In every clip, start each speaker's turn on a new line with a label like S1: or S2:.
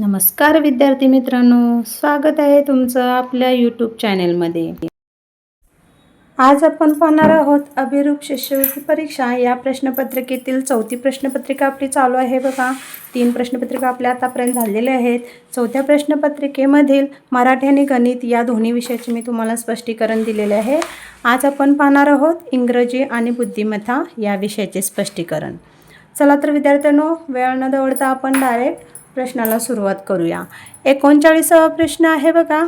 S1: नमस्कार विद्यार्थी मित्रांनो स्वागत आहे तुमचं आपल्या यूट्यूब चॅनेलमध्ये आज आपण पाहणार आहोत अभिरूप शिष्यवृत्ती परीक्षा. या प्रश्नपत्रिकेतील चौथी प्रश्नपत्रिका आपली चालू आहे बघा. तीन प्रश्नपत्रिका आपल्या आतापर्यंत झालेल्या आहेत. चौथ्या प्रश्नपत्रिकेमधील मराठी आणि गणित या दोन्ही विषयाचे मी तुम्हाला स्पष्टीकरण दिलेले आहे. आज आपण पाहणार आहोत इंग्रजी आणि बुद्धिमत्ता या विषयाचे स्पष्टीकरण. चला तर विद्यार्थ्यांनो वेळ न दवडता आपण डायरेक्ट प्रश्नाला सुरुवात करूया. एकोणचाळीसावा प्रश्न आहे बघा.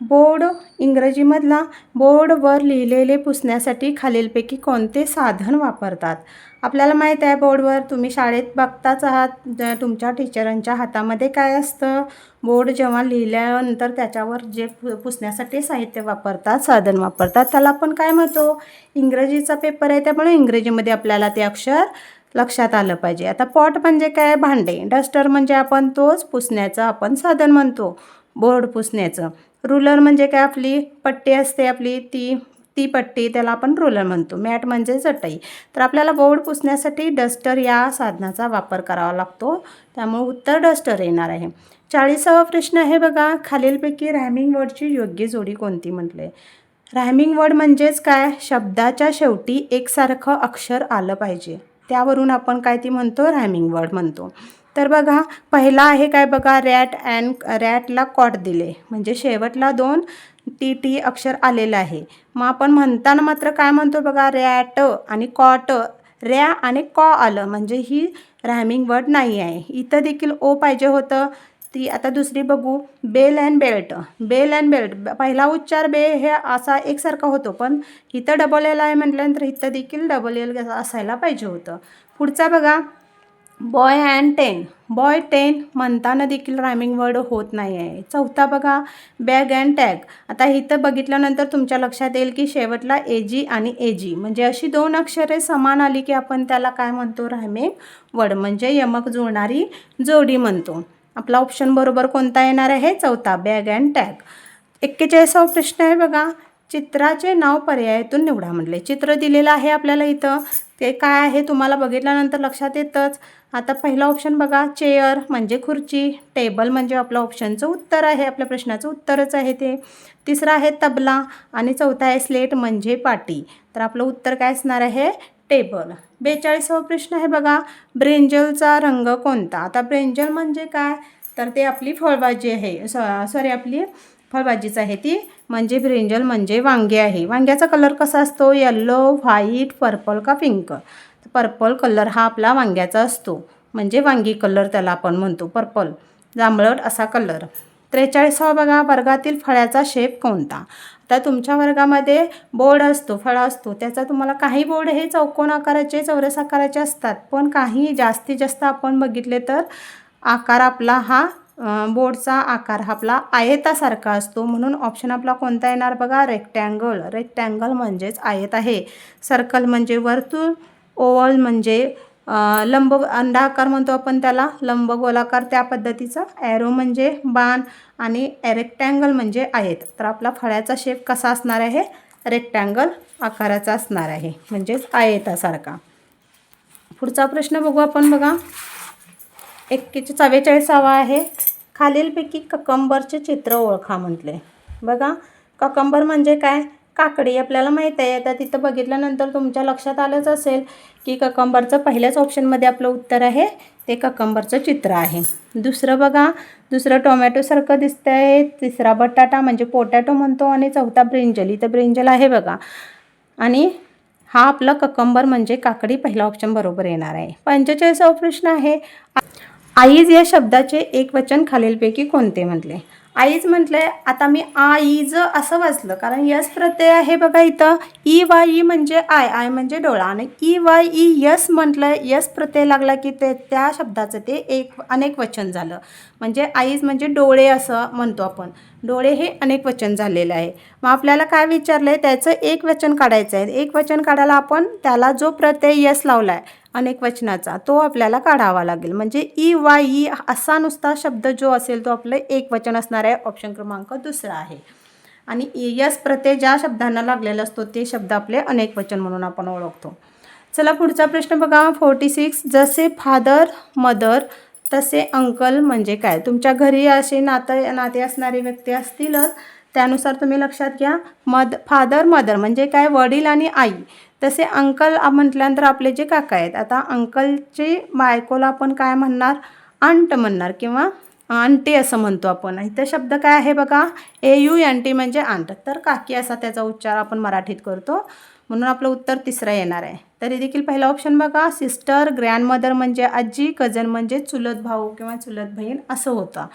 S1: बोर्ड इंग्रजीमधला बोर्डवर लिहिलेले पुसण्यासाठी खालीलपैकी कोणते साधन वापरतात? आपल्याला माहीत आहे बोर्डवर तुम्ही शाळेत बघताच आहात. तुमच्या टीचरांच्या हातामध्ये काय असतं? बोर्ड जेव्हा लिहिल्यानंतर त्याच्यावर जे पु पुसण्यासाठी साहित्य वापरतात साधन वापरतात त्याला आपण काय म्हणतो? इंग्रजीचा पेपर आहे त्यामुळे इंग्रजीमध्ये आपल्याला ते अक्षर लक्षात आलं पाहिजे. आता पॉट म्हणजे काय? भांडे. डस्टर म्हणजे आपण तोच पुसण्याचं आपण साधन म्हणतो. बोर्ड पुसण्याचं. रुलर म्हणजे काय? आपली पट्टी असते आपली ती ती पट्टी त्याला आपण रुलर म्हणतो. मॅट म्हणजे चटई. तर आपल्याला बोर्ड पुसण्यासाठी डस्टर या साधनाचा वापर करावा लागतो. त्यामुळे उत्तर डस्टर येणार आहे. चाळीसावा प्रश्न आहे बघा. खालीलपैकी रॅमिंग वर्डची योग्य जोडी कोणती म्हटले? रॅमिंग वर्ड म्हणजेच काय? शब्दाच्या शेवटी एकसारखं अक्षर आलं पाहिजे. त्यावरून आपण काय ती म्हणतो? रॅमिंग वर्ड म्हणतो. तर बघा पहिला आहे काय बघा? रॅट अँड रॅटला कॉट दिले. म्हणजे शेवटला दोन टी टी अक्षर आलेलं आहे. मग आपण म्हणताना मात्र काय म्हणतो बघा? रॅट आणि कॉट रॅ आणि कॉ आलं. म्हणजे ही रॅमिंग वर्ड नाही आहे. इथं देखील ओ पाहिजे होतं. ती आता दुसरी बघू. Bell and belt. Bell and belt. पहिला उच्चार बे हे असा एकसारखा होतो पण इथं डबल एल आहे म्हटल्यानंतर इथं देखील डबल एल असायला पाहिजे होतं. पुढचा बघा. Boy and ten boy ten म्हणताना देखील रायमिंग वर्ड होत नाही आहे. चौथा बघा. बॅग अँड टॅग आता इथं बघितल्यानंतर तुमच्या लक्षात येईल की शेवटला ए जी आणि ए जी म्हणजे अशी दोन अक्षरे समान आली की आपण त्याला काय म्हणतो? रायमिंग वर्ड म्हणजे यमक जुळणारी जोडी म्हणतो. आपला ऑप्शन बरोबर कोणता येणार आहे? चौथा बॅग अँड टॅग एक्केचाळीसावा प्रश्न आहे बघा. चित्राचे नाव पर्यायातून निवडा म्हटले. चित्र दिलेलं आहे आपल्याला इथं. ते काय आहे? तुम्हाला बघितल्यानंतर लक्षात येतंच. आता पहिला ऑप्शन बघा. चेअर म्हणजे खुर्ची. टेबल म्हणजे आपलं ऑप्शनचं उत्तर आहे. आपल्या प्रश्नाचं उत्तरच आहे ते. तिसरं आहे तबला. आणि चौथा आहे स्लेट म्हणजे पाटी. तर आपलं उत्तर काय असणार आहे? टेबल. बेचाळीसावा प्रश्न आहे बघा ब्रेंजलचा रंग कोणता? आता ब्रेंजल म्हणजे काय? तर ते आपली फळभाजी आहे. सॉरी आपली फळभाजीच आहे ती. म्हणजे ब्रिंजल म्हणजे वांगे आहे. वांग्याचा कलर कसा असतो? येल्लो व्हाईट पर्पल का पिंक पर्पल कलर हा आपला वांग्याचा असतो. म्हणजे वांगी कलर त्याला आपण म्हणतो पर्पल जांभळट असा कलर त्रेचाळीसावा बघा वर्गातील फळ्याचा शेप कोणता? तर तुमच्या वर्गामध्ये बोर्ड असतो फळा असतो त्याचा तुम्हाला काही बोर्ड हे चौकोन आकाराचे चौरस आकाराचे असतात. पण काही जास्तीत जास्त आपण बघितले तर आकार आपला हा बोर्डचा आकार हा आपला आयतासारखा असतो. म्हणून ऑप्शन आपला कोणता येणार बघा? रेक्टँगल रेक्टँगल म्हणजेच आयत आहे. सर्कल म्हणजे वर्तुळ. ओवल म्हणजे लंब अंडाकार म्हणतो आपण त्याला लंब गोलाकार त्या पद्धतीचा ॲरो म्हणजे बाण आणि रेक्टँगल म्हणजे आहेत. तर आपला फळ्याचा शेप कसा असणार आहे? रेक्टँगल आकाराचा असणार आहे. म्हणजेच आयतासारखा. पुढचा प्रश्न बघू आपण बघा. एक्केचे चव्वेचाळीसावा आहे. खालीलपैकी ककंबरचे चित्र ओळखा म्हटले. बघा ककंबर म्हणजे काय? काकडी आपल्याला माहीत आहे. आता तिथं बघितल्यानंतर तुमच्या लक्षात आलंच असेल की ककंबरचं पहिल्याच ऑप्शनमध्ये आपलं उत्तर आहे. ते ककंबरचं चित्र आहे. दुसरं बघा. दुसरं टोमॅटोसारखं दिसतं आहे तिसरा बटाटा म्हणजे पोटॅटो म्हणतो आणि चौथा ब्रिंजल इथं ब्रिंजल आहे बघा. आणि हा आपला ककंबर म्हणजे काकडी पहिला ऑप्शन बरोबर येणार आहे. पंचेचाळीसावा प्रश्न आहे. आईज या शब्दाचे एक वचन खालीलपैकी कोणते म्हटले? आईज म्हटलंय आता मी आईज असं वाचलं. कारण यस प्रत्यय आहे बघा इथं. ई वाय ई म्हणजे आय आय म्हणजे डोळा. आणि ई वाय ई यस म्हटलं यस प्रत्यय लागला की ते त्या शब्दाचं ते एक अनेक वचन झालं. म्हणजे आईज म्हणजे डोळे असं म्हणतो आपण. डोळे हे अनेक वचन झालेलं आहे. मग आपल्याला काय विचारलं आहे त्याचं एक वचन काढायचं आहे. एक वचन काढायला आपण त्याला जो प्रत्यय यस लावला आहे अनेक वचनाचा तो आपल्याला काढावा लागेल. म्हणजे ई वाय ई असा नुसता शब्द जो असेल तो आपलं एक वचन असणार आहे ऑप्शन क्रमांक दुसरा आहे. आणि यस प्रत्यय ज्या शब्दांना लागलेला असतो ते शब्द आपले अनेक वचन म्हणून आपण ओळखतो. चला पुढचा प्रश्न बघा. फोर्टी सिक्स जसे फादर मदर तसे अंकल म्हणजे काय? तुमच्या घरी असे नातं नाते असणारी व्यक्ती असतीलच त्यानुसार तुम्ही लक्षात घ्या. मद फादर मदर म्हणजे काय? वडील आणि आई. तसे अंकल म्हटल्यानंतर आपले जे काका आहेत आता अंकलचे बायकोला आपण काय म्हणणार? अंट म्हणणार किंवा आंटी असं म्हणतो आपण. इथं शब्द काय आहे बघा? ए यू एन टी म्हणजे आंट. तर काकी असा त्याचा उच्चार आपण मराठीत करतो. म्हणून आपलं उत्तर तिसरं येणार आहे. तरी देखील पहिला ऑप्शन बघा. सिस्टर ग्रँडमदर म्हणजे आजी कझन म्हणजे चुलत भाऊ किंवा चुलत बहीण असं होतं.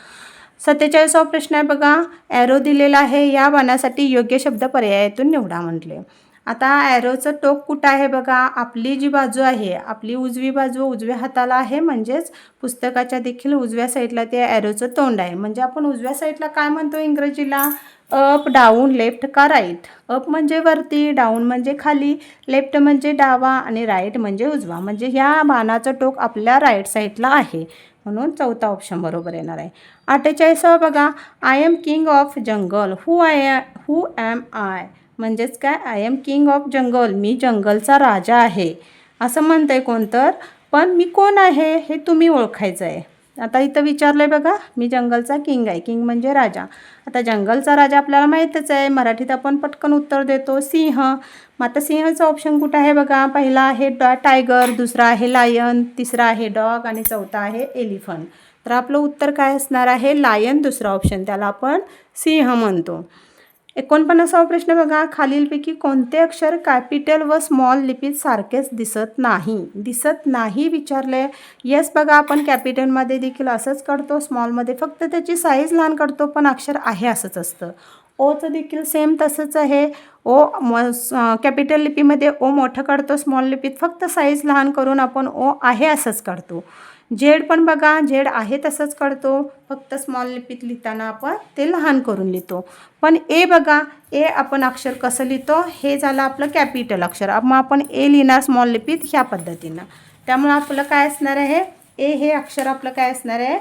S1: सत्तेचाळीसावा प्रश्न आहे बघा. ॲरो दिलेला आहे. या बाणासाठी योग्य शब्द पर्यायातून निवडा म्हटले. आता ॲरोचं टोक कुठं आहे बघा? आपली जी बाजू आहे आपली उजवी बाजू उजव्या हाताला आहे म्हणजेच पुस्तकाच्या देखील उजव्या साईडला ते ॲरोचं तोंड आहे. म्हणजे आपण उजव्या साईडला काय म्हणतो इंग्रजीला? अप डाऊन लेफ्ट का राईट अप म्हणजे वरती डाऊन म्हणजे खाली लेफ्ट म्हणजे डावा आणि राईट म्हणजे उजवा. म्हणजे ह्या बाणाचं टोक आपल्या राईट साईडला आहे. म्हणून चौथा ऑप्शन बरोबर येणार आहे. अठ्ठेचाळीसावं बघा. I am king of jungle who I who am I म्हणजेच काय? I am king of jungle मी जंगलचा राजा आहे. असं म्हणतं आहे कोणतर पण मी कोण आहे हे तुम्ही ओळखायचं आहे आता इथं विचारलं आहे बघा. मी जंगलचा किंग आहे. किंग म्हणजे राजा. आता जंगलचा राजा आपल्याला माहीतच आहे. मराठीत आपण पटकन उत्तर देतो सिंह. मग आता सिंहाचा ऑप्शन कुठं आहे बघा? पहिला आहे डॉ टायगर दुसरा आहे लायन तिसरा आहे डॉग आणि चौथा आहे एलिफंट तर आपलं उत्तर काय असणार आहे? लायन दुसरा ऑप्शन त्याला आपण सिंह म्हणतो. एकोणपन्नासावा प्रश्न बघा. खालीलपैकी कोणते अक्षर कॅपिटल व स्मॉल लिपीत सारखेच दिसत नाही? दिसत नाही विचारले. येस बघा आपण कॅपिटलमध्ये देखील असंच करतो स्मॉलमध्ये फक्त त्याची साईज लहान करतो पण अक्षर आहे असंच असतं. ओचं देखील सेम तसंच आहे. ओ म कॅपिटल लिपीमध्ये ओ मोठं काढतो. स्मॉल लिपीत फक्त साईज लहान करून आपण ओ आहे असंच काढतो. झेड पण बघा झेड आहे तसंच कळतो फक्त स्मॉल लिपीत लिहिताना आपण ते लहान करून लिहितो. पण ए बघा ए आपण अक्षर कसं लिहितो? हे झालं आपलं कॅपिटल अक्षर. मग आपण ए लिहिणार स्मॉल लिपीत ह्या पद्धतीनं. त्यामुळं आपलं काय असणार आहे? ए हे अक्षर आपलं काय असणार आहे?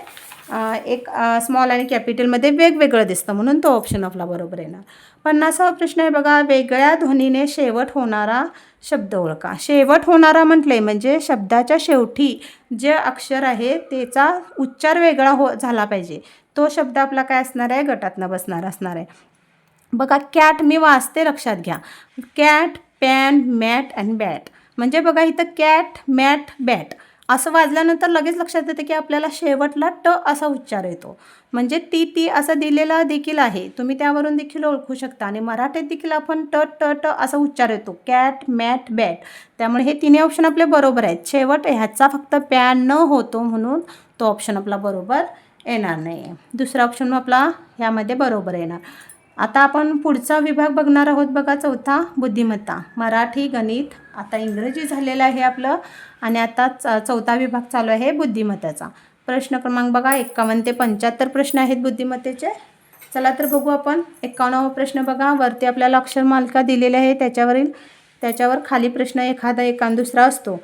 S1: एक स्मॉल आणि कॅपिटलमध्ये वेगवेगळं दिसतं म्हणून तो ऑप्शन आपला बरोबर येणार. पन्नासावा प्रश्न आहे बघा वेगळ्या ध्वनीने शेवट होणारा शब्द ओळखा. शेवट होणारा म्हटले म्हणजे शब्दाच्या शेवटी जे अक्षर आहे त्याचा उच्चार वेगळा हो झाला पाहिजे. तो शब्द आपला काय असणार आहे? गटातनं बसणार असणार आहे. बघा कॅट मी वाचते लक्षात घ्या. Cat pan mat and bat. म्हणजे बघा इथं कॅट मॅट बॅट. असं वाजल्यानंतर लगेच लक्षात येतं की आपल्याला शेवटला ट असा उच्चार येतो. म्हणजे ती ती असं दिलेला देखील आहे. तुम्ही त्यावरून देखील ओळखू शकता. आणि मराठीत देखील आपण ट ट ट असा उच्चार येतो. Cat mat bat. त्यामुळे हे तिन्ही ऑप्शन आपले बरोबर आहेत. शेवट ह्याचा फक्त पॅन न होतो म्हणून तो ऑप्शन आपला बरोबर येणार नाही दुसरा ऑप्शन आपला ह्यामध्ये बरोबर येणार. आता आपण पुढचा विभाग बघणार आहोत बघा. चौथा बुद्धिमत्ता. मराठी गणित आता इंग्रजी झालेलं आहे आपलं आणि आता च- चौथा विभाग चालू आहे बुद्धिमत्ताचा. प्रश्न क्रमांक बघा एक्कावन्न ते पंच्याहत्तर प्रश्न आहेत बुद्धिमत्तेचे. चला तर बघू आपण. एक्कावन्नावा प्रश्न बघा. वरती आपल्याला अक्षर मालिका दिलेली आहे त्याच्यावरील त्याच्यावर खाली प्रश्न एखादा एकान दुसरा असतो.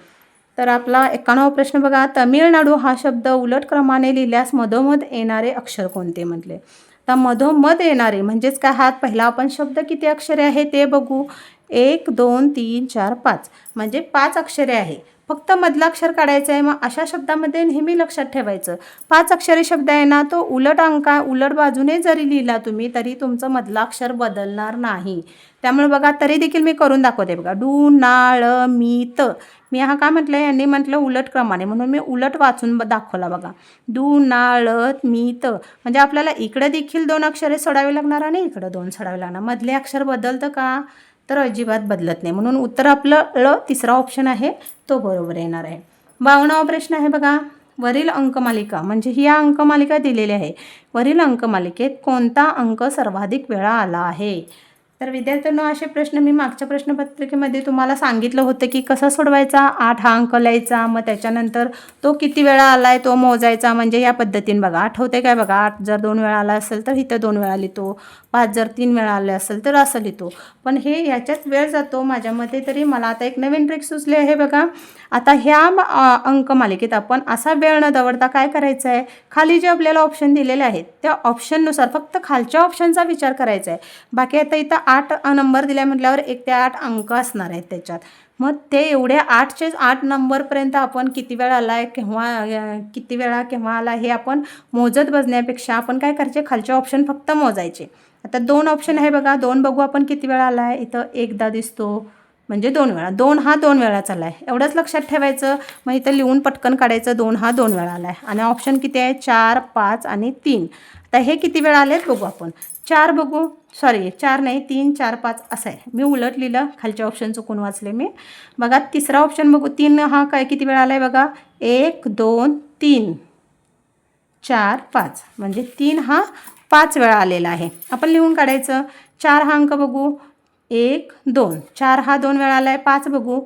S1: तर आपला एक्कावन्नावा प्रश्न बघा. तमिळनाडू हा शब्द उलट क्रमाने लिहिल्यास मधोमध येणारे अक्षर कोणते म्हटले? तर मधोमध येणारे म्हणजेच काय? हात पहिला आपण शब्द किती अक्षरे आहे ते बघू. एक दोन तीन चार पाच. म्हणजे पाच अक्षरे आहे. फक्त मधला अक्षर काढायचं आहे मग अशा शब्दामध्ये नेहमी लक्षात ठेवायचं. पाच अक्षरे शब्द आहे ना तो उलट अंका उलट बाजूने जरी लिहिला तुम्ही तरी तुमचं मधला अक्षर बदलणार नाही. त्यामुळे बघा तरी देखील मी करून दाखवते बघा. डू नाळ मी मी हा काय म्हटलं यांनी म्हटलं उलट क्रमाने. म्हणून मी उलट वाचून ब- दाखवला बघा. डू नाळ मीत म्हणजे आपल्याला इकडे देखील दोन अक्षरे सोडावे लागणार आणि इकडं दोन सोडावे लागणार. मधले अक्षर बदलतं का? तर अजिबात बदलत नाही. म्हणून उत्तर आपलं ळ तिसरा ऑप्शन आहे तो बरोबर येणार आहे. बावन्नावा प्रश्न आहे बघा. वरील अंकमालिका म्हणजे ही अंकमालिका दिलेली आहे. वरील अंकमालिकेत कोणता अंक सर्वाधिक वेळा आला आहे? तर विद्यार्थ्यांनो असे प्रश्न मी मागच्या प्रश्नपत्रिकेमध्ये तुम्हाला सांगितलं होतं की कसा सोडवायचा? आठ हा अंक लिहायचा मग त्याच्यानंतर तो किती वेळा आला आहे तो मोजायचा म्हणजे या पद्धतीने बघा. आठवते काय बघा? आठ जर दोन वेळा आला असेल तर इथं दोन वेळा लिहितो. पाच जर तीन वेळा आले असेल तर असं लिहितो. पण हे याच्यात वेळ जातो माझ्या मते तरी. मला आता एक नवीन ट्रिक सुचले आहे बघा. आता ह्या अंक मालिकेत अंकमालिकेत आपण असा वेळ न दवडता काय करायचं आहे खाली जे आपल्याला ऑप्शन दिलेले आहेत त्या ऑप्शननुसार फक्त खालच्या ऑप्शनचा विचार करायचा आहे बाकी आता इथं आठ नंबर दिल्या म्हटल्यावर एक ते आठ अंक असणार आहेत त्याच्यात. मग ते एवढे आठचे आठ नंबरपर्यंत आपण किती वेळ आला आहे केव्हा किती वेळा केव्हा आला हे आपण मोजत बसण्यापेक्षा आपण काय करायचे? खालचे ऑप्शन फक्त मोजायचे. आता दोन ऑप्शन आहे बघा. दोन बघू आपण किती वेळा आला आहे इथं एकदा दिसतो. म्हणजे दोन वेळा. दोन हा दोन वेळा चालला आहे एवढंच लक्षात ठेवायचं. मग इथं लिहून पटकन काढायचं. दोन हा दोन वेळा आला आहे आणि ऑप्शन किती आहे? चार पाच आणि तीन. आता हे किती वेळा आले बघू आपण. चार बघू. सॉरी चार नाही तीन चार पाच असं आहे. मी उलट लिहिलं खालच्या ऑप्शन चुकून वाचले मी. बघा तिसरा ऑप्शन बघू. तीन हा काय किती वेळा आला आहे बघा? एक दोन तीन. चार पाच. म्हणजे तीन हा पाच वेळा आलेला आहे. आपण लिहून काढायचं. चार हा अंक बघू. एक दोन. चार हा दोन वेळा आला आहे पाच बघू.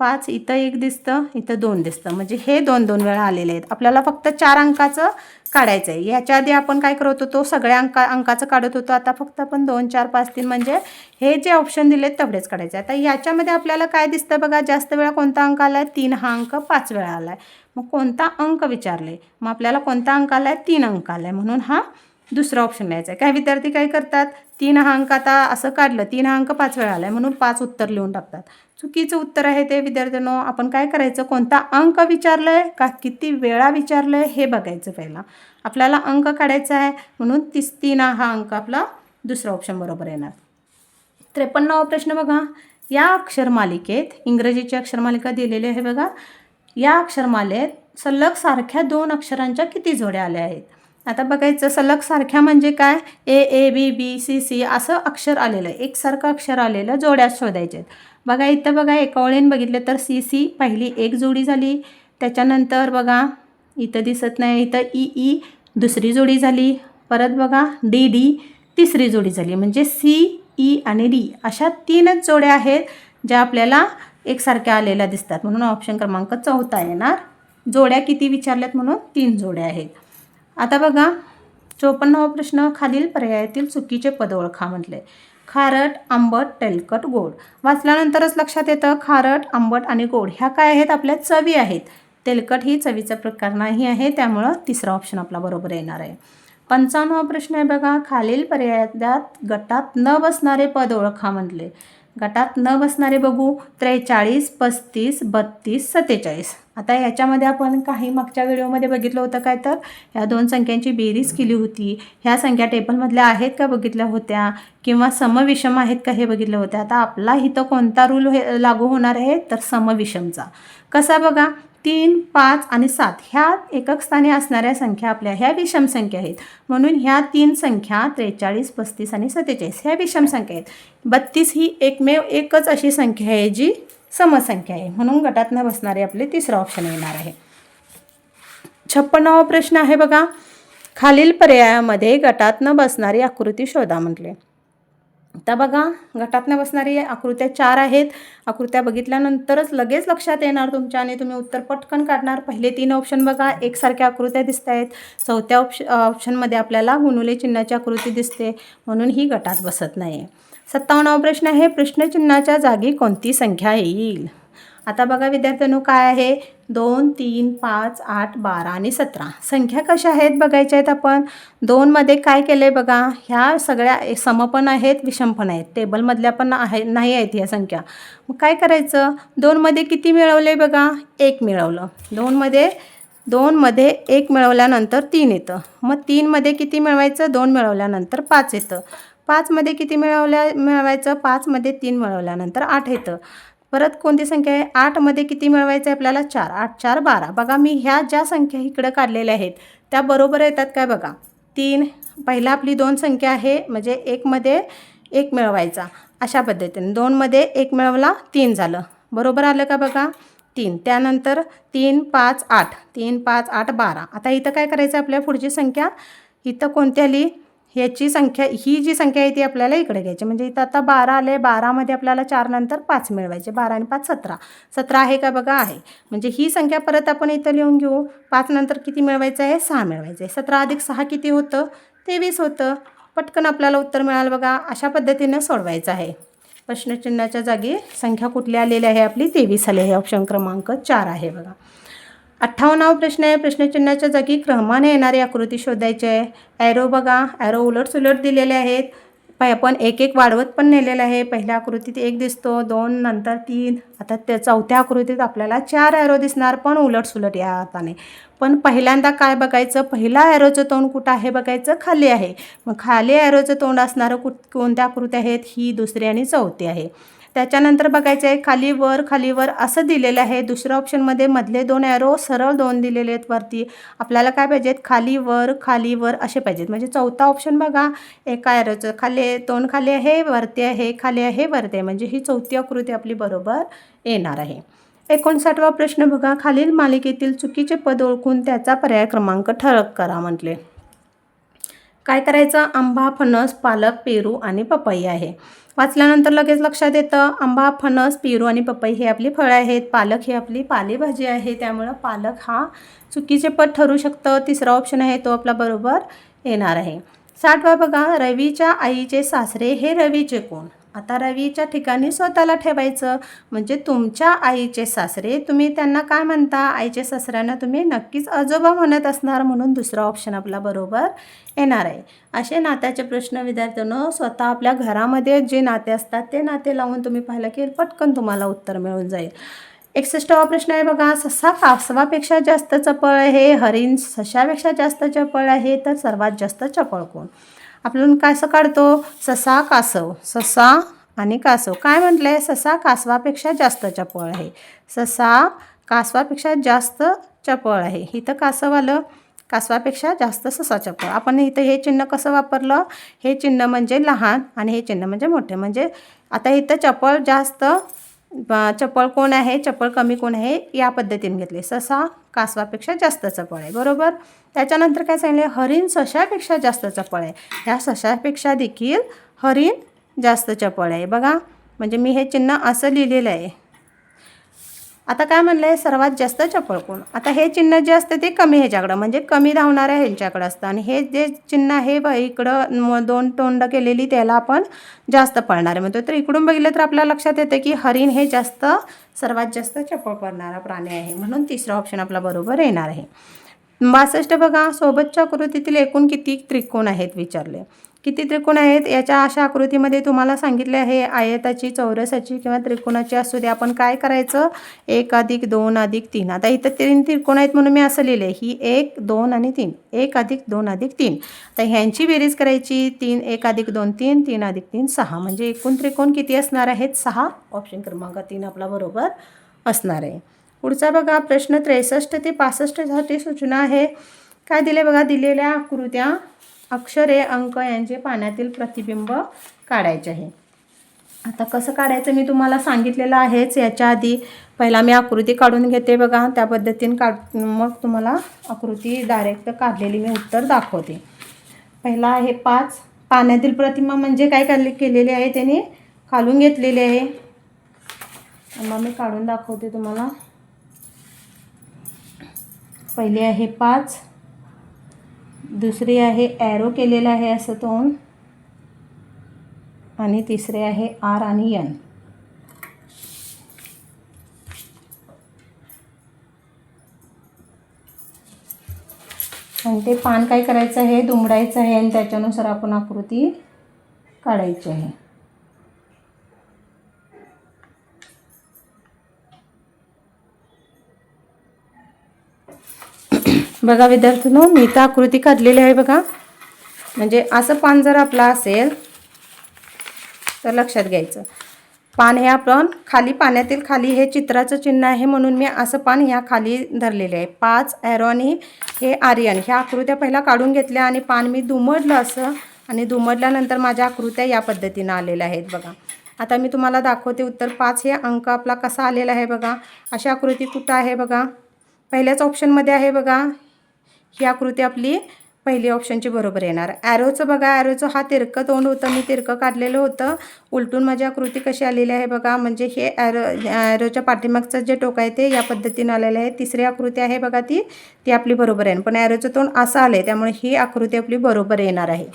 S1: पाच इथं एक दिसतं इथं दोन दिसतं. म्हणजे हे दोन दोन वेळा आलेले आहेत. आपल्याला फक्त चार अंकाचं काढायचं आहे. याच्या आधी आपण काय करत होतो सगळ्या अंका अंकाचं काढत होतो. आता फक्त आपण दोन चार पाच तीन म्हणजे हे जे ऑप्शन दिलेत तेवढेच काढायचे. आता याच्यामध्ये आपल्याला काय दिसतं बघा जास्त वेळा कोणता अंक आला आहे तीन हा अंक पाच वेळा आला आहे मग कोणता अंक विचारले? मग आपल्याला कोणता अंक आला आहे तीन अंक आला आहे म्हणून हा दुसरा ऑप्शन लिहायचा आहे. काही विद्यार्थी काय करतात? तीन हा अंक आता असं काढलं तीन हा अंक पाच वेळा आला आहे म्हणून पाच उत्तर लिहून टाकतात. चुकीचं उत्तर आहे ते विद्यार्थ्यांनो आपण काय करायचं? कोणता अंक विचारलं आहे का किती वेळा विचारलं आहे हे बघायचं पहिला. आपल्याला अंक काढायचा आहे म्हणून तीस तीन हा अंक आपला दुसरा ऑप्शन बरोबर येणार. त्रेपन्नावा प्रश्न बघा. या अक्षरमालिकेत इंग्रजीची अक्षरमालिका दिलेली आहे बघा. या अक्षरमालेत सलग सारख्या दोन अक्षरांच्या किती जोड्या आल्या आहेत? आता बघायचं सलग सारख्या म्हणजे काय? ए A B B C C असं अक्षर आलेलं आहे एकसारखं अक्षर आलेलं जोड्या शोधायचे आहेत बघा इथं बघा एका ओळीन बघितलं तर सी सी पहिली एक जोडी झाली. त्याच्यानंतर बघा इथं दिसत नाही इथं ई ई दुसरी जोडी झाली. परत बघा डी डी तिसरी जोडी झाली. म्हणजे सी ई e आणि डी अशा तीनच जोड्या आहेत ज्या आपल्याला एकसारख्या आलेल्या दिसतात. म्हणून ऑप्शन क्रमांक चौथा येणार. जोड्या किती विचारल्यात म्हणून तीन जोड्या आहेत. आता बघा चोपन्नावा प्रश्न खालील पर्यायातील चुकीचे पद ओळखा म्हटले. खारट आंबट तेलकट गोड. वाचल्यानंतरच लक्षात येतं खारट आंबट आणि गोड ह्या काय आहेत? आपल्या चवी आहेत. तेलकट ही चवीचा प्रकार नाही आहे त्यामुळं तिसरा ऑप्शन आपला बरोबर येणार आहे. पंचावन्नवा प्रश्न आहे बघा खालील पर्यायात गटात न बसणारे पद ओळखा म्हटले. गटात न बसणारे बघू त्रेचाळीस पस्तीस बत्तीस सत्तेचाळीस. आता याच्यामध्ये आपण काही मागच्या व्हिडिओमध्ये बघितलं होतं काय तर? ह्या दोन संख्यांची बेरीज केली होती. ह्या संख्या टेबलमधल्या आहेत का बघितल्या होत्या? किंवा समविषम आहेत का हे बघितलं होतं? आता आपला इथं कोणता रूल हे लागू होणार आहे? तर समविषमचा. कसा बघा? तीन पाच आणि सात. ह्या एकक स्थानी असणाऱ्या संख्या आपल्या ह्या विषम संख्या आहेत. म्हणून ह्या तीन संख्या त्रेचाळीस पस्तीस आणि सत्तेचाळीस ह्या विषम संख्या आहेत. बत्तीस ही एकमेव एकच अशी संख्या आहे जी समसंख्या आहे. म्हणून गटात न बसणारे आपले तिसरं ऑप्शन येणार आहे. छप्पन्नावा प्रश्न आहे बघा. खालील पर्यायामध्ये गटात न बसणारी आकृती शोधा म्हटले. आता बघा गटात न बसणारी आकृत्या चार आहेत. आकृत्या बघितल्यानंतरच लगेच लक्षात येणार तुमच्या आणि तुम्ही उत्तर पटकन काढणार. पहिले तीन ऑप्शन बघा. एकसारख्या आकृत्या दिसत आहेत. चौथ्या ऑप्श ऑप्शनमध्ये आपल्याला गुणुले चिन्हाची आकृती दिसते. म्हणून ही गटात बसत नाही सत्तावन्नावा प्रश्न आहे. प्रश्नचिन्हाच्या जागी कोणती संख्या येईल? आता बघा विद्यार्थ्यांनो काय आहे? दोन तीन पाच आठ बारा आणि सतरा. संख्या कशा आहेत? बघायच्या आहेत आपण. दोनमध्ये काय केलं आहे बघा? ह्या सगळ्या सम पण आहेत विषम पण आहेत. टेबलमधल्या पण आहे नाही आहेत ह्या संख्या. मग काय करायचं? दोनमध्ये किती मिळवले बघा? एक मिळवलं. दोनमध्ये दोनमध्ये एक मिळवल्यानंतर तीन येतं. मग तीनमध्ये किती मिळवायचं? दोन मिळवल्यानंतर पाच येतं. पाचमध्ये किती मिळवल्या मिळवायचं? पाचमध्ये तीन मिळवल्यानंतर आठ येतं. परत कोणती संख्या आहे? आठमध्ये किती मिळवायचं आहे आपल्याला? चार. आठ चार बारा. बघा मी ह्या ज्या संख्या इकडं काढलेल्या आहेत त्या बरोबर येतात काय बघा? तीन. पहिला आपली दोन संख्या आहे म्हणजे एकमध्ये एक मिळवायचा. अशा पद्धतीने. दोनमध्ये एक मिळवला तीन झालं. बरोबर आलं का बघा? तीन. त्यानंतर तीन पाच आठ. तीन पाच आठ बारा. आता इथं काय करायचं आपल्या पुढची संख्या? इथं कोणती आली? ह्याची संख्या ही जी संख्या आहे ती आपल्याला इकडे घ्यायची. म्हणजे इथं आता बारा आले बारामध्ये आपल्याला चार नंतर पाच मिळवायचे. बारा आणि पाच सतरा. सतरा आहे का बघा? आहे. म्हणजे ही संख्या परत आपण इथं लिहून घेऊ. पाच नंतर किती मिळवायचं आहे? सहा मिळवायचं आहे. सतरा अधिक सहा किती होतं? तेवीस होतं. पटकन आपल्याला उत्तर मिळालं बघा. अशा पद्धतीनं सोडवायचं आहे. प्रश्नचिन्हाच्या जागी संख्या कुठली आलेली आहे आपली? तेवीस आली आहे. ऑप्शन क्रमांक चार आहे बघा. अठ्ठावन्नावा प्रश्न आहे. प्रश्नचिन्हाच्या जागी क्रमाने येणारी आकृती शोधायची आहे. ॲरो बघा. ॲरो उलट सुलट दिलेले आहेत. पाय आपण एक एक वाढवत पण नेलेलं आहे. पहिल्या आकृतीत एक दिसतो दोन नंतर तीन. आता त्या चौथ्या आकृतीत आपल्याला चार ॲरो दिसणार पण उलटसुलट या हाताने पण पहिल्यांदा काय बघायचं? पहिला ॲरोचं तोंड कुठं आहे बघायचं? खाली आहे. मग खाली ॲरोचं तोंड असणारं कुठ कोणत्या आकृती आहेत? ही दुसरी आणि चौथी आहे. त्याच्यानंतर बघायचं आहे खाली वर खाली वर असं दिलेलं आहे. दुसऱ्या ऑप्शनमध्ये मधले दोन ॲरो सरळ दोन दिलेले आहेत वरती. आपल्याला काय पाहिजेत? खाली वर खाली वर असे पाहिजेत. म्हणजे चौथा ऑप्शन बघा. एका ॲरोचं खाली दोन खाली आहे वरती आहे खाली आहे वरती आहे. म्हणजे ही चौथी आकृती आपली बरोबर येणार आहे. एकोणसाठवा प्रश्न बघा. खालील मालिकेतील चुकीचे पद ओळखून त्याचा पर्याय क्रमांक ठळक करा म्हटले. काय करायचं? आंबा फणस पालक पेरू आणि पपई आहे. वाचल्यानंतर लगेच लक्षात येतं आंबा फणस पेरू आणि पपई हे आपली फळं आहेत. पालक ही आपली पालेभाजी आहे. त्यामुळं पालक हा चुकीचे पद ठरू शकतं. तिसरा ऑप्शन आहे तो आपला बरोबर येणार आहे. साठवा बघा रवीच्या आईचे सासरे हे रवीचे कोण? आता रवीच्या ठिकाणी स्वतःला ठेवायचं. म्हणजे तुमच्या आईचे सासरे तुम्ही त्यांना काय म्हणता? आईचे सासऱ्यांना तुम्ही नक्कीच आजोबा म्हणत असणार म्हणून दुसरा ऑप्शन आपला बरोबर येणार आहे. असे नात्याचे प्रश्न विद्यार्थ्यांनो स्वतः आपल्या घरामध्ये जे नाते असतात ते नाते लावून तुम्ही पाहिलं की पटकन तुम्हाला उत्तर मिळून जाईल. एकसष्टावा प्रश्न आहे बघा ससा कासवापेक्षा जास्त चपळ आहे हरिण सशापेक्षा जास्त चपळ आहे तर सर्वात जास्त चपळ कोण? आपण कसं काढतो? ससा कासव. ससा आणि कासव. काय म्हटलं आहे ससा कासवापेक्षा जास्त चपळ आहे. ससा कासवापेक्षा जास्त चपळ आहे. इथं कासव आलं. कासवापेक्षा जास्त ससा चपळ. आपण इथं हे चिन्ह कसं वापरलं? हे चिन्ह म्हणजे लहान आणि हे चिन्ह म्हणजे मोठे. म्हणजे आता इथं चपळ जास्त चपळ कोण आहे? चपळ कमी कोण आहे? या पद्धतीने घेतले. ससा कासवापेक्षा जास्त चपळ आहे. बरोबर? त्याच्यानंतर काय सांगितले? हरिण सशापेक्षा जास्त चपळ आहे. ह्या सशापेक्षा देखील हरिण जास्त चपळ आहे. बघा म्हणजे मी हे चिन्ह असं लिहिलेलं आहे. आता काय म्हणलं आहे सर्वात जास्त चपळ कोण? आता हे चिन्ह जे असतं ते कमी ह्याच्याकडं म्हणजे कमी धावणाऱ्या ह्यांच्याकडं असतं. आणि हे जे चिन्ह आहे ब इकडं दोन तोंड केलेली त्याला आपण जास्त पळणारे आहे. म्हणतो तर इकडून बघितलं तर आपल्या लक्षात येतं की हरिण हे जास्त सर्वात जास्त चपळ पडणारा प्राणी आहे. म्हणून तिसरा ऑप्शन आपला बरोबर येणार आहे. बासष्ट बघा सोबतच्या आकृतीतील एकूण किती त्रिकोण आहेत विचारले. किती त्रिकोण आहेत याच्या अशा आकृतीमध्ये तुम्हाला सांगितले आहे आयताची चौरसाची किंवा त्रिकोणाची असू दे आपण काय करायचं? एक अधिक दोन अधिक तीन. आता इथं तीन त्रिकोण आहेत म्हणून मी असं लिहिले ही एक दोन आणि तीन. एक अधिक दोन अधिक तीन. तर ह्यांची बेरीज करायची. तीन एक अधिक दोन तीन तीन अधिक तीन सहा. म्हणजे एकूण त्रिकोण किती असणार आहेत? सहा. ऑप्शन क्रमांक तीन आपला बरोबर असणार आहे. पुढचा बघा प्रश्न त्रेसष्ट ते पासष्टसाठी सूचना आहे. काय दिले बघा? दिलेल्या आकृत्या अक्षरे अंक यांचे पाण्यातील प्रतिबिंब काढायचे आहे. आता कसं काढायचं मी तुम्हाला सांगितलेलं आहेच. याच्या आधी पहिला मी आकृती काढून घेते बघा. त्या पद्धतीने काढ मग तुम्हाला आकृती डायरेक्ट काढलेली मी उत्तर दाखवते. पहिला आहे पाच. पाण्यातील प्रतिमा म्हणजे काय काढले केलेली आहे त्याने? खालून घेतलेली आहे. मग मी काढून दाखवते तुम्हाला. पहिली आहे पाच. दुसरी आहे ॲरो केलेलं आहे असं तोंड. आणि तिसरे आहे आर आणि एन आणि ते पान काय करायचं आहे? दुमडायचं आहे आणि त्याच्यानुसार आपण आकृती काढायची आहे. बघा विद्यार्थ्यांनो मी तर आकृती काढलेली आहे बघा. म्हणजे असं पान जर आपला असेल तर लक्षात घ्यायचं. पान हे आपण खाली पाण्यातील खाली हे चित्राचं चिन्ह आहे म्हणून मी असं पान ह्या खाली धरलेले आहे. पाच ॲरो आणि हे आर्यन ह्या आकृत्या पहिला काढून घेतल्या आणि पान मी दुमडलं असं आणि दुमडल्यानंतर माझ्या आकृत्या या पद्धतीनं आलेल्या आहेत बघा. आता मी तुम्हाला दाखवते उत्तर पाच हे अंक आपला कसा आलेला आहे बघा. अशा आकृती कुठं आहे बघा? पहिल्याच ऑप्शनमध्ये आहे बघा. ही आकृती आपली पहिली ऑप्शनची बरोबर येणार. ॲरोचं बघा ॲरोचं हा तिरकं तोंड होतं मी तिरकं काढलेलं होतं. उलटून माझी आकृती कशी आलेली आहे बघा म्हणजे हे ॲरो ॲरोच्या पाठीमागचं जे टोक आहे ते या पद्धतीनं आलेलं आहे. तिसरी आकृती आहे बघा ती ती आपली बरोबर आहे. पण ॲरोचं तोंड असं आलं आहे त्यामुळे ही आकृती आपली बरोबर येणार आहे.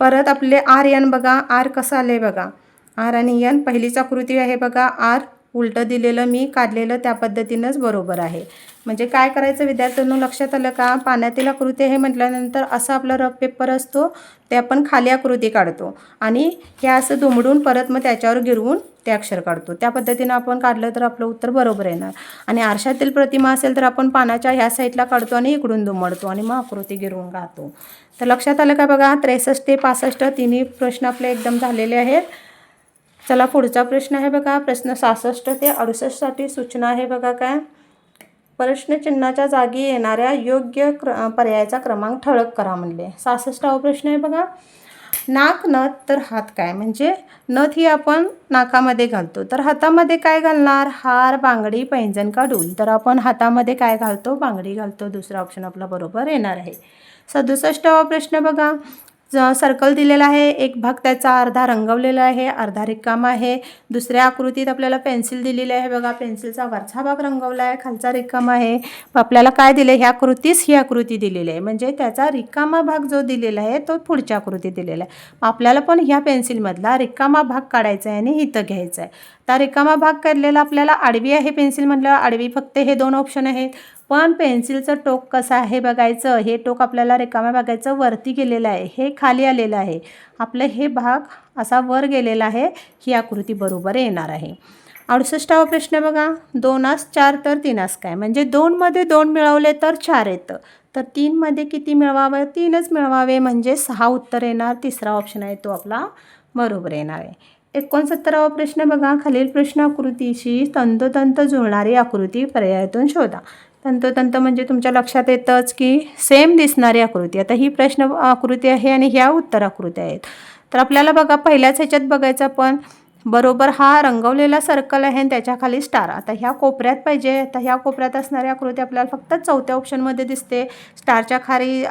S1: परत आपले आर यन बघा आर कसं आलं आहे बघा? आर आणि यन पहिलीच आकृती आहे बघा आर उलटं दिलेलं मी काढलेलं त्या पद्धतीनंच बरोबर आहे. म्हणजे काय करायचं विद्यार्थ्यांनो लक्षात आलं का? पाण्यातील आकृती हे म्हटल्यानंतर असा आपला रफ पेपर असतो ते आपण खाली आकृती काढतो आणि हे असं दुमडून परत मग त्याच्यावर गिरवून ते अक्षर काढतो. त्या पद्धतीनं आपण काढलं तर आपलं उत्तर बरोबर येणार. आणि आरशातील प्रतिमा असेल तर आपण पानाच्या ह्या साईडला काढतो आणि इकडून दुमडतो आणि मग आकृती गिरवून गातो तर लक्षात आलं का बघा? त्रेसष्ट ते पासष्ट तिन्ही प्रश्न आपले एकदम झालेले आहेत. चला पुढचा प्रश्न आहे बघा. प्रश्न सहासष्ट ते अडुसष्टसाठी सूचना आहे बघा काय. प्रश्नचिन्हाच्या जागी येणाऱ्या योग्य क्र पर्यायाचा क्रमांक ठळक करा म्हणले. सहासष्टावा प्रश्न आहे बघा. नाक नथ तर हात काय? म्हणजे नथ ही आपण नाकामध्ये घालतो. तर हातामध्ये काय घालणार? हार बांगडी पैंजण का डूल? तर आपण हातामध्ये काय घालतो? बांगडी घालतो. दुसरा ऑप्शन आपला बरोबर येणार आहे. सदुसष्टावा प्रश्न बघा. ज सर्कल दिलेला आहे. एक भाग त्याचा अर्धा रंगवलेला आहे. अर्धा रिकामा आहे. दुसऱ्या आकृतीत आपल्याला पेन्सिल दिलेली आहे. बघा पेन्सिलचा वरचा भाग रंगवला आहे. खालचा रिकामा आहे. आपल्याला काय दिलं? ह्या कृतीस ही आकृती दिलेली आहे. म्हणजे त्याचा रिकामा भाग जो दिलेला आहे तो पुढच्या आकृती दिलेला आहे. आपल्याला पण ह्या पेन्सिलमधला रिकामा भाग काढायचा आहे आणि इथं घ्यायचा आहे. तर रिकामा भाग काढलेला आपल्याला आडवी आहे पेन्सिल म्हटलं आडवी फक्त हे दोन ऑप्शन आहेत. पण पेन्सिलचं टोक कसं आहे बघायचं? हे टोक आपल्याला रिकाम्या बघायचं वरती गेलेलं आहे. हे खाली आलेलं आहे. आपलं हे भाग असा वर गेलेला आहे. ही आकृती बरोबर येणार आहे. अडुसष्टावा प्रश्न बघा. दोनास चार तर तीनास काय? म्हणजे दोनमध्ये दोन मिळवले तर चार येतं. तर तीनमध्ये किती मिळवावं? तीनच मिळवावे म्हणजे सहा उत्तर येणार. तिसरा ऑप्शन आहे तो आपला बरोबर येणार आहे. एकोणसत्तरावा प्रश्न बघा. खालील प्रश्न आकृतीशी तंतोतंत जुळणारी आकृती पर्यायातून शोधा. तंतोतंत म्हणजे तुमच्या लक्षात येतंच की सेम दिसणारी आकृती. आता ही प्रश्न आकृती आहे आणि ह्या उत्तर आकृती आहेत. तर आपल्याला बघा पहिल्याच ह्याच्यात बघायचं पण बरोबर हा रंगवलेला सर्कल आहे आणि त्याच्याखाली स्टार आता ह्या कोपऱ्यात पाहिजे. आता ह्या कोपऱ्यात असणारी आकृती आपल्याला फक्त चौथ्या ऑप्शनमध्ये दिसते. स्टारच्या खाली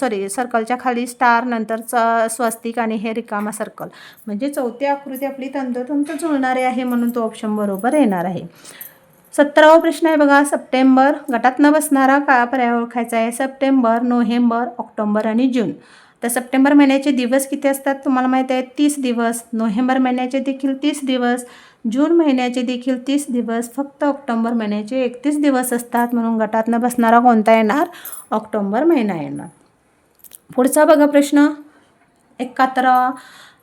S1: सॉरी सर्कलच्या खाली स्टार नंतर च स्वस्तिक आणि हे रिकामा सर्कल म्हणजे चौथी आकृती आपली तंतोतंत जुळणारी आहे म्हणून तो ऑप्शन बरोबर येणार आहे. सतरावा प्रश्न आहे बघा सप्टेंबर गटात न बसणारा काळा पर्याय ओळखायचा आहे. सप्टेंबर नोव्हेंबर ऑक्टोंबर आणि जून. तर सप्टेंबर महिन्याचे दिवस किती असतात तुम्हाला माहीत आहे? तीस दिवस. नोव्हेंबर महिन्याचे देखील तीस दिवस. जून महिन्याचे देखील तीस दिवस. फक्त ऑक्टोंबर महिन्याचे एकतीस दिवस असतात. म्हणून गटात न बसणारा कोणता येणार? ऑक्टोंबर महिना येणार. पुढचा बघा प्रश्न. एकाहत्तरावा.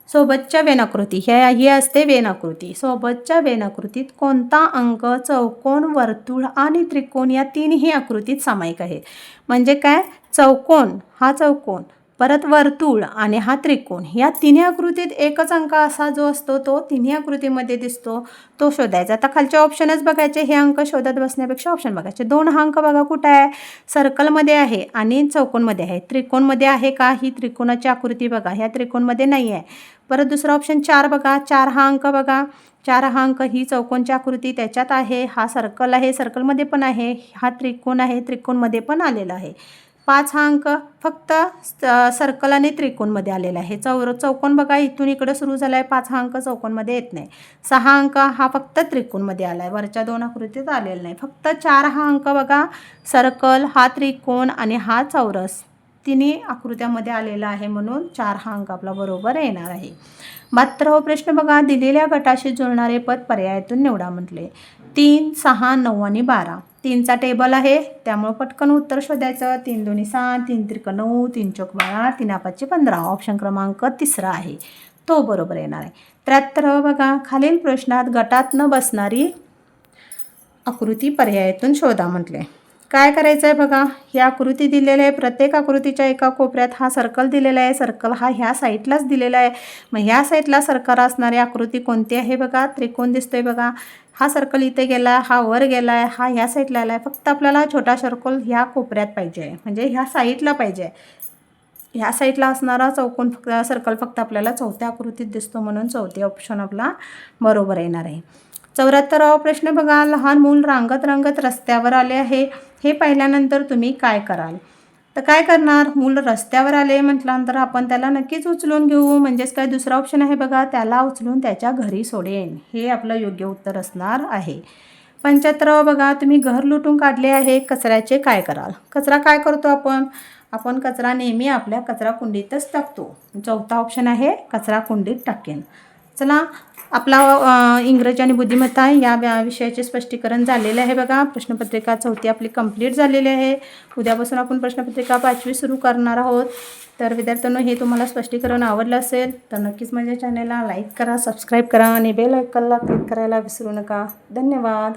S1: सोबतच्या वेनाकृती. ह्या ही असते वेनाकृती. सोबतच्या वेनाकृतीत कोणता अंक चौकोन वर्तुळ आणि त्रिकोण या तीनही आकृतीत सामायिक आहे म्हणजे काय? चौकोन. हा चौकोन. परत वर्तुळ आणि हा त्रिकोण. या तिन्ही आकृतीत एकच अंक असा जो असतो तो तिन्ही आकृतीमध्ये दिसतो तो शोधायचा. आता खालचे ऑप्शनच बघायचे हे अंक शोधत बसण्यापेक्षा ऑप्शन बघायचे. दोन हा अंक बघा कुठं आहे? सर्कलमध्ये आहे आणि चौकोनमध्ये आहे. त्रिकोणमध्ये आहे का? ही त्रिकोणाची आकृती बघा. ह्या त्रिकोणमध्ये नाही आहे. परत दुसरा ऑप्शन चार बघा. चार हा अंक बघा. चार हा अंक ही चौकोनची आकृती त्याच्यात आहे. हा सर्कल आहे. सर्कलमध्ये पण आहे. हा त्रिकोण आहे. त्रिकोणमध्ये पण आलेला आहे. पाच हा अंक फक्त सर्कल आणि त्रिकोणमध्ये आलेला आहे. चौर चौकोन बघा इथून इकडं सुरू झाला आहे पाच हा अंक चौकोनमध्ये येत नाही. सहा अंक हा फक्त त्रिकोणमध्ये आला आहे वरच्या दोन आकृतीत आलेला नाही. फक्त चार हा अंक बघा. सर्कल हा त्रिकोण आणि हा चौरस. तिन्ही आकृत्यामध्ये आलेला आहे म्हणून चार हा अंक आपला बरोबर येणार आहे. मात्र हो प्रश्न बघा. दिलेल्या गटाशी जुळणारे पद पर्यायातून निवडा म्हटले. तीन सहा नऊ आणि बारा. तीनचा टेबल आहे. त्यामुळं पटकन उत्तर शोधायचं. तीन दोन्ही सहा तीन त्रिक नऊ तीन चौक बारा तीन पाचशे पंधरा. ऑप्शन क्रमांक तिसरा आहे. तो बरोबर येणार आहे. त्र्याहत्तर बघा. खालील प्रश्नात गटात न बसणारी आकृती पर्यायातून शोधा म्हटले. काय करायचं आहे बघा? ही आकृती दिलेली आहे. प्रत्येक आकृतीच्या एका कोपऱ्यात हा सर्कल दिलेला आहे. सर्कल हा ह्या साईडलाच दिलेला आहे. मग ह्या साईडला सर्कल असणारी आकृती कोणती आहे बघा? त्रिकोण दिसतोय बघा. हा सर्कल इथे गेला हा वर गेला आहे हा ह्या साईडला आला आहे फक्त आपल्याला छोटा सर्कल ह्या कोपऱ्यात पाहिजे. म्हणजे ह्या साईडला पाहिजे. ह्या साईडला असणारा चौकोन फक्त सर्कल फक्त आपल्याला चौथ्या आकृतीत दिसतो म्हणून चौथे ऑप्शन आपला बरोबर येणार आहे. चौऱ्याहत्तरावा प्रश्न बघा. लहान मूल रांगत रांगत रस्त्यावर आले आहे. हे पाहिल्यानंतर तुम्ही काय कराल? तर काय करणार? मूल रस्त्यावर आले म्हटल्यानंतर आपण त्याला नक्कीच उचलून घेऊ. म्हणजेच काय? दुसरा ऑप्शन आहे बघा. त्याला उचलून त्याच्या घरी सोडेन. हे आपलं योग्य उत्तर असणार आहे. पंच्याहत्तराव बघा. तुम्ही घर लुटून काढले आहे. कचऱ्याचे काय कराल? कचरा काय करतो आपण? आपण कचरा नेहमी आपल्या कचरा कुंडीतच टाकतो. चौथा ऑप्शन आहे कचरा कुंडीत टाकेन. चला आपला इंग्रजी आणि बुद्धिमत्ता या विषयाचे स्पष्टीकरण झालेलं आहे बघा. प्रश्नपत्रिका चौथी आपली कंप्लीट झालेली आहे. उद्यापासून आपण प्रश्नपत्रिका पाचवी सुरू करणार आहोत. तर विद्यार्थ्यांनो हे तुम्हाला स्पष्टीकरण आवडलं असेल तर नक्कीच माझ्या चॅनलला लाईक करा सबस्क्राईब करा आणि बेल आयकॉनला क्लिक करायला विसरू नका. धन्यवाद.